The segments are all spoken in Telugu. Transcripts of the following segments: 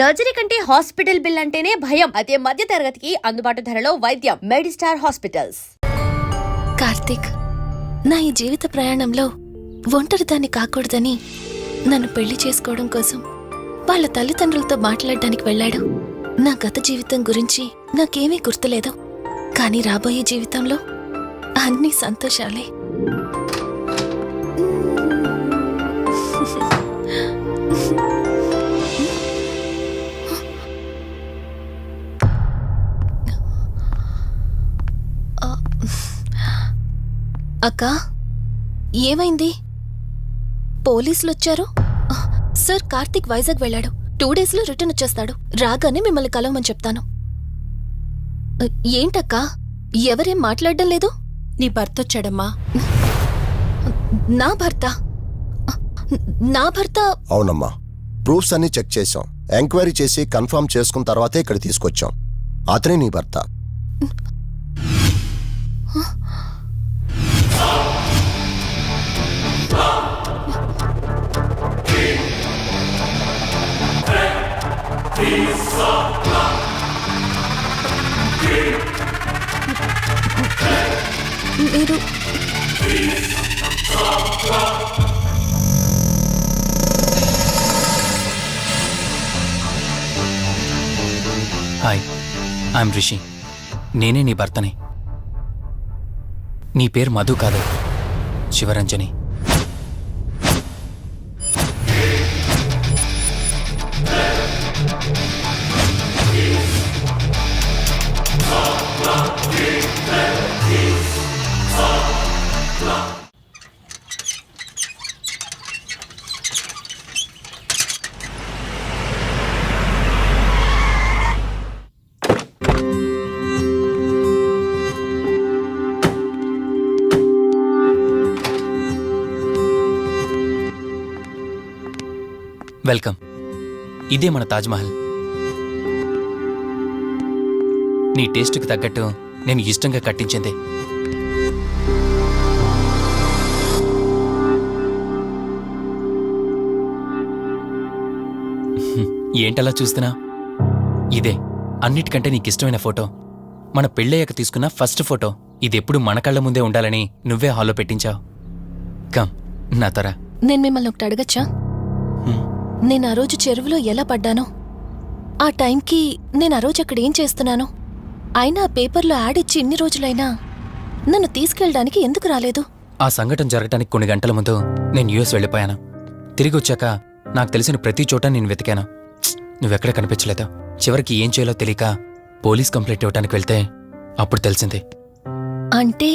సర్జరీ కంటే హాస్పిటల్ బిల్ అంటేనే భయం. అదే మధ్య తరగతికి అందుబాటు ధరలో వైద్యం. Medistar hospitals. కార్తీక్ నా ఈ జీవిత ప్రయాణంలో ఒంటరిదాన్ని కాకూడదని నన్ను పెళ్ళి చేసుకోవడం కోసం వాళ్ళ తల్లిదండ్రులతో మాట్లాడడానికి వెళ్ళాడు. నా గత జీవితం గురించి నాకేమీ గుర్తులేదు. కానీ రాబోయే జీవితంలో అన్ని సంతోషాలే. అక్క ఏమైంది? పోలీసులు వచ్చారు ఆ, సార్ కార్తీక్ వైజాగ్ వెళ్ళాడు. టూ డేస్లో రిటర్న్ వచ్చేస్తాడు. రాగానే మిమ్మల్ని కలవమని చెప్తాను. ఏంటక్క? ఎవరేం మాట్లాడడం లేదు? నీ భర్త వచ్చాడమ్మా. నా భర్త? నా భర్త? అవునమ్మా. ప్రూఫ్స్ అన్ని చెక్ చేశాం. ఎంక్వైరీ చేసి కన్ఫర్మ్ చేసుకున్న తర్వాతే ఇక్కడ తీసుకొచ్చాం. అతనే నీ భర్త. మీరు హాయ్ ఐఎమ్ రిషి. నేనే నీ భర్తని. నీ పేరు మధు కాదు శివరంజని. వెల్కమ్. ఇదే మన తాజ్మహల్. నీ టేస్ట్కి తగ్గట్టు నేను ఇష్టంగా కట్టించింది. ఏంటలా చూస్తున్నా? ఇదే అన్నిటికంటే నీకిష్టమైన ఫోటో. మన పెళ్ళయ్యాక తీసుకున్న ఫస్ట్ ఫోటో. ఇది ఎప్పుడు మన కళ్ళ ముందే ఉండాలని నువ్వే హాల్లో పెట్టించావు. కమ్ నా తర. నేను మిమ్మల్ని ఒకటి అడగచ్చా. నేను ఆ రోజు చెరువులో ఎలా పడ్డానో? ఆ టైంకి నేను ఆ రోజు అక్కడ ఏం చేస్తున్నాను? అయినా ఆ పేపర్లో యాడ్ ఇచ్చి ఇన్ని రోజులైనా నన్ను తీసుకెళ్ళడానికి ఎందుకు రాలేదు? ఆ సంఘటన జరగటానికి కొన్ని గంటల ముందు నేను యుఎస్ వెళ్ళిపోయాను. తిరిగి వచ్చాక నాకు తెలిసిన ప్రతి చోట నేను వెతికాను! నువ్వెక్కడ కనిపించలేదు. చివరికి ఏం చేయాలో తెలియక పోలీస్ కంప్లైంట్ ఇవ్వడానికి వెళ్తే అప్పుడు తెలిసింది. అంటే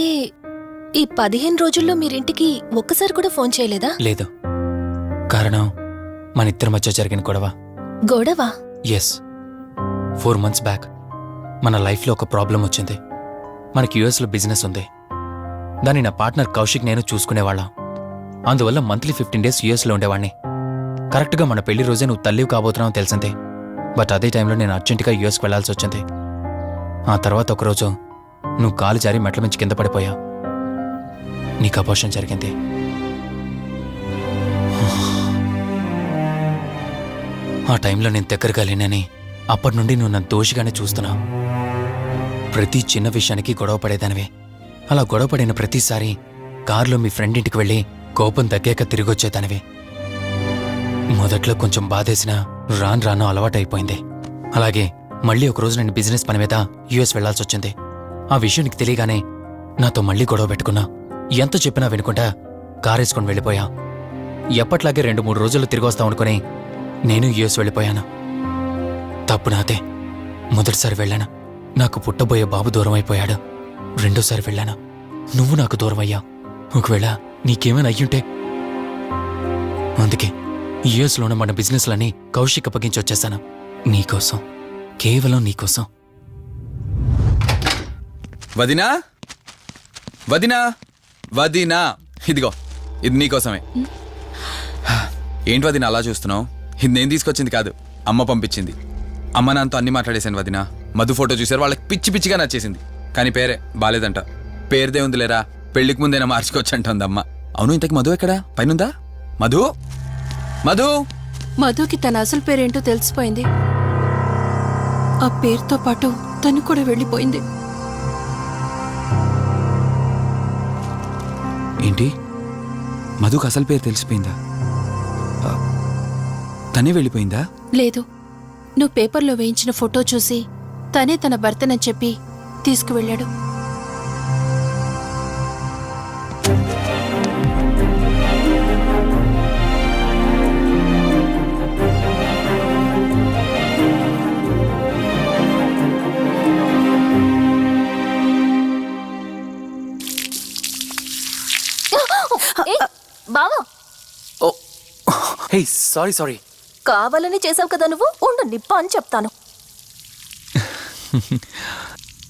ఈ పదిహేను రోజుల్లో మీరింటికి ఒక్కసారి కూడా ఫోన్ చేయలేదా? లేదు. కారణం మన ఇద్దరి మధ్య జరిగిన గొడవ. గొడవ? ఎస్ ఫోర్ మంత్స్ బ్యాక్ మన లైఫ్లో ఒక ప్రాబ్లం వచ్చింది. మనకి యుఎస్లో బిజినెస్ ఉంది. దాన్ని నా పార్ట్నర్ కౌశిక్ నేను చూసుకునేవాళ్ళం. అందువల్ల మంత్లీ ఫిఫ్టీన్ డేస్ యుఎస్లో ఉండేవాడిని. కరెక్ట్గా మన పెళ్ళి రోజే నువ్వు తల్లివి కాబోతున్నావు తెలిసిందే. బట్ అదే టైంలో నేను అర్జెంటుగా యుఎస్కి వెళ్ళాల్సి వచ్చింది. ఆ తర్వాత ఒకరోజు నువ్వు కాలు జారి మెట్ల మించి కింద పడిపోయావు. నీకు అపోషన్ జరిగింది. ఆ టైంలో నేను దగ్గరగా లేనని అప్పటి నుండి నువ్వు నన్ను దోషిగానే చూస్తున్నావు. ప్రతి చిన్న విషయానికి గొడవ పడేదానివి. అలా గొడవ పడిన ప్రతిసారి కారులో మీ ఫ్రెండ్ ఇంటికి వెళ్ళి కోపం తగ్గాక తిరిగి వచ్చేదానివి. మొదట్లో కొంచెం బాధేసినా రాను రాను అలవాటైపోయింది. అలాగే మళ్ళీ ఒక రోజు నేను బిజినెస్ పని మీద యుఎస్ వెళ్ళాల్సి వచ్చింది. ఆ విషయం నీకు తెలియగానే నాతో మళ్ళీ గొడవ పెట్టుకున్నా. ఎంత చెప్పినా వినుకుంటా కారేసుకొని వెళ్ళిపోయా. ఎప్పట్లాగే రెండు మూడు రోజులు తిరిగి వస్తాం అనుకుని నేను యుఎస్ వెళ్ళిపోయాను. తప్పు నాదే. మొదటిసారి వెళ్ళాను. నాకు పుట్టబోయే బాబు దూరం అయిపోయాడు రెండోసారి వెళ్ళాను. నువ్వు నాకు దూరం అయ్యా ఒకవేళ నీకేమైనా అయ్యుంటే. అందుకే యుఎస్లో ఉన్న మన బిజినెస్లని కౌశిక్ అప్పగించి వచ్చేసాను నీకోసం. కేవలం నీకోసం. వదినా? వదినా? వదినా. ఇదిగో ఇది నీకోసమే. ఏంటి వదినా అలా చూస్తున్నావు? ఇది నేను తీసుకొచ్చింది కాదు. అమ్మ పంపించింది. అమ్మ నాన్నతో అన్ని మాట్లాడేశాను వదినా. మధు ఫోటో చూసారు వాళ్ళకి పిచ్చి పిచ్చిగా నచ్చేసింది. కానీ పేరే బాలేదంట. పేరుదే ఉందిలేరా పెళ్ళికి ముందైనా మార్చుకోవచ్చు అంటుంది అమ్మ అవును ఇంతకి మధు ఎక్కడా? పైనుందా? మధు? మధు? మధుకి తన అసలు పేరేంటో తెలిసిపోయింది. ఆ పేరుతో పాటు తను కూడా వెళ్ళిపోయింది. ఏంటి? మధుకు అసలు పేరు తెలిసిపోయిందా? తనే వెళ్ళిపోయిందా? లేదు. నువ్వు పేపర్లో వేయించిన ఫోటో చూసి తనే తన భర్తనని చెప్పి తీసుకువెళ్ళాడు. బావా. Hey sorry sorry. కావాలని చేసావు కదా నువ్వు? ఉండు నిప్ప అని చెప్తాను.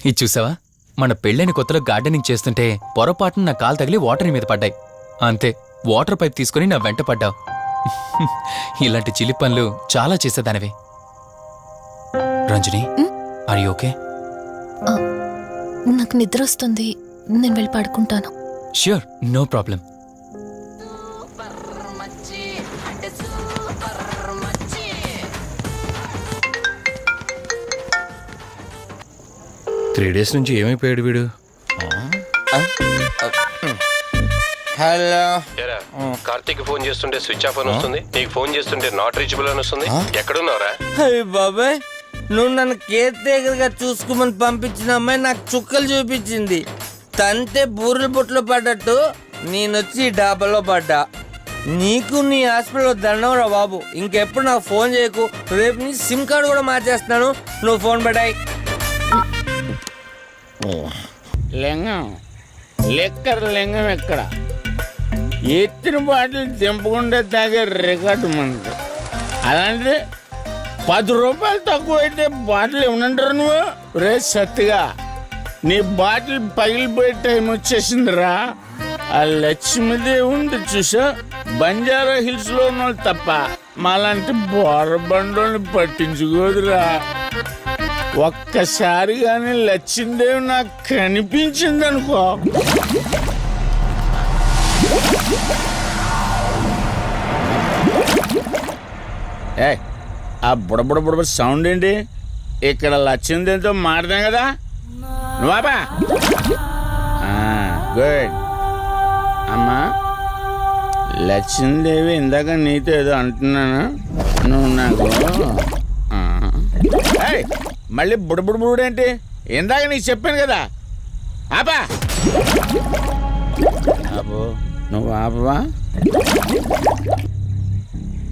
ఇది చూసావా? మన పెళ్ళైన కొత్తలో గార్డెనింగ్ చేస్తుంటే పొరపాటున నా కాలు తగిలి వాటర్ మీద పడ్డాయి. అంతే వాటర్ పైప్ తీసుకుని నా వెంట పడ్డావు. ఇలాంటి చిలి పనులు చాలా చేసేదానివి. రంజని ఆర్ యూ ఓకే నాకు నిద్ర వస్తుంది. నేను వెళ్ళి పడుకుంటాను. Sure no problem three days నుంచి ఏమైపోయాడు వీడు? హలో. ఏరా, కార్తీక్ ఫోన్ చేస్తుంటే స్విచ్ ఆఫ్ అని వస్తుంది. నీకు ఫోన్ చేస్తుంటే నాట్ రీచబుల్ అని వస్తుంది. ఎక్కడున్నావురా? అయ్య బాబాయ్ నువ్వు నన్ను కేర్ టేకర్గా చూసుకోమని పంపించిన అమ్మాయి నాకు చుక్కలు చూపించింది. తంతే బూరెల బుట్టలో పడ్డట్టు నేనొచ్చి ఈ డాబాలో పడ్డా. నీకు నీ హాస్పిటల్లో దండంరా బాబు. ఇంకెప్పుడు నాకు ఫోన్ చేయకు. రేపు నీ సిమ్ కార్డు కూడా మార్చేస్తున్నాను. నువ్వు ఫోన్ పడాయి. లింగం. లెక్కర్ లింగం ఎక్కడ ఎత్తిన బాటిల్ దింపకుండా తాగే రికార్డు మనది. అలాంటిది పది రూపాయలు తక్కువ అయితే బాటిల్ ఏమనంటారు నువ్వు? రే సత్తిగా నీ బాటిల్ పగిలిపోయే టైం వచ్చేసిందిరా. ఆ లక్ష్మీదేవి ఉంది చూసా బంజారా హిల్స్లో ఉన్న వాళ్ళు తప్ప మాలాంటి బోరబండోని పట్టించుకోదురా. ఒక్కసారి కానీ లచ్చిందేవి నాకు కనిపించింది అనుకో ఏ ఆ బుడబుడ బుడబ సౌండ్ ఏంటి? ఇక్కడ లచ్చిందేవితో మారదాం కదా. నువ్వాబా గుడ్. అమ్మా లక్ష్మీదేవి ఇందాక నీతో ఏదో అంటున్నాను. నువ్వు నాకు మళ్ళీ బుడబుడు బుడేంటి ఇందాక నీకు చెప్పాను కదా. ఆపా. ఆపు. నువ్వు ఆపవా?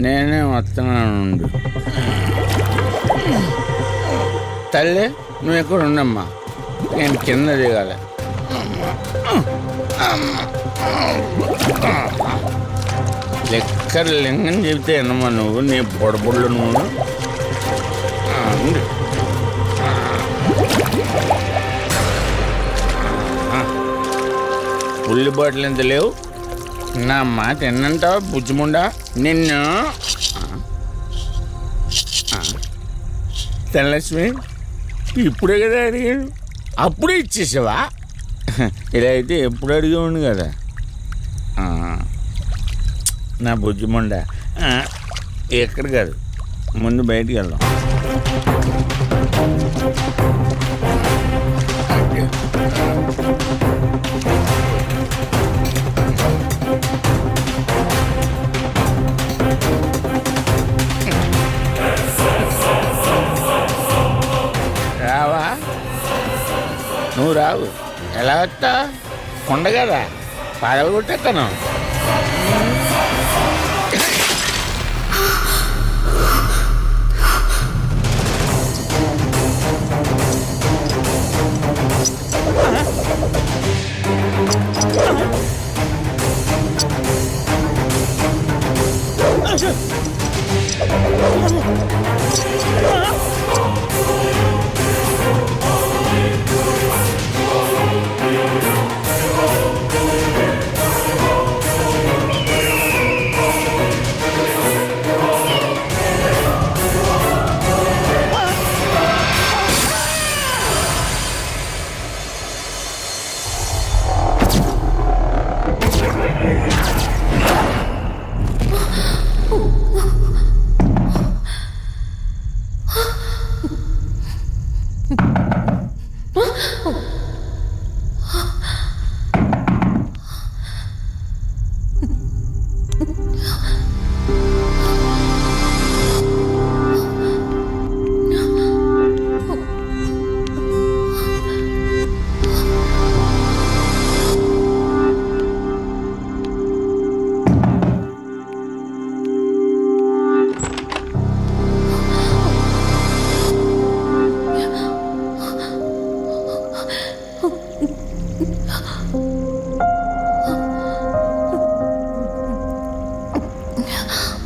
నేనే వస్తున్నాను తల్లి నువ్వు ఎక్కడ ఉండమ్మా నేను కింద దిగాలి. లెక్కర్ లింగం చెబితే ఎన్నమ్మా నువ్వు? నీ బొడబుళ్ళు నువ్వు? ఉల్లి బాటిల్ ఎంత లేవు? నా మాట ఎన్నంటావా బుజ్జిముండా? నిన్ను? ధనలక్ష్మి ఇప్పుడే కదా అడిగాడు అప్పుడే ఇచ్చేసావా? ఇలా అయితే ఎప్పుడు అడిగేవాడు కదా. నా బుజ్జిముండా. ఎక్కడ కాదు. ముందు బయటికి వెళ్దాం. ఎలా వస్తా కొండ కదా. ya.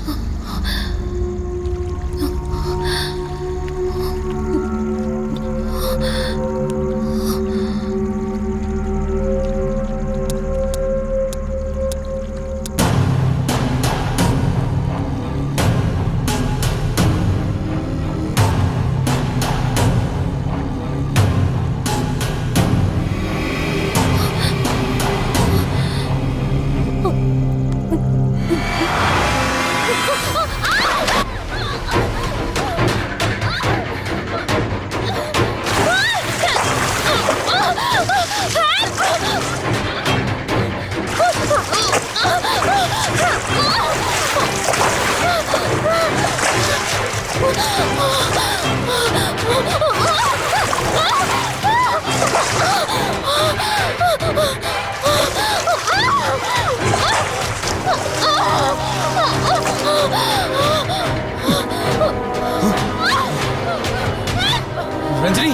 రంజని.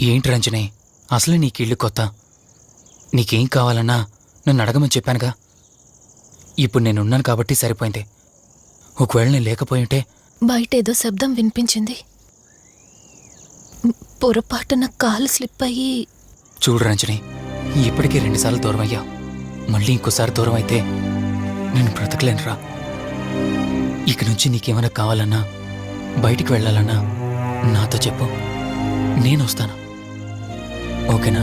ఏంటి రంజని? అసలే నీకు ఇల్లు కొత్త. నీకేం కావాలన్నా నన్ను అడగమని చెప్పానుగా. ఇప్పుడు నేనున్నాను కాబట్టి సరిపోయింది. ఒకవేళ నేను లేకపోయి ఉంటే? బయట ఏదో శబ్దం వినిపించింది. పొరపాటున కాలు స్లిప్ అయ్యి చూడు రంజని ఇప్పటికే రెండుసార్లు దూరం అయ్యా మళ్ళీ ఇంకోసారి దూరం అయితే నేను బ్రతకలేనురా. ఇక నుంచి నీకేమైనా కావాలన్నా బయటికి వెళ్ళాలన్నా నాతో చెప్పు. నేను వస్తాను. ఓకేనా?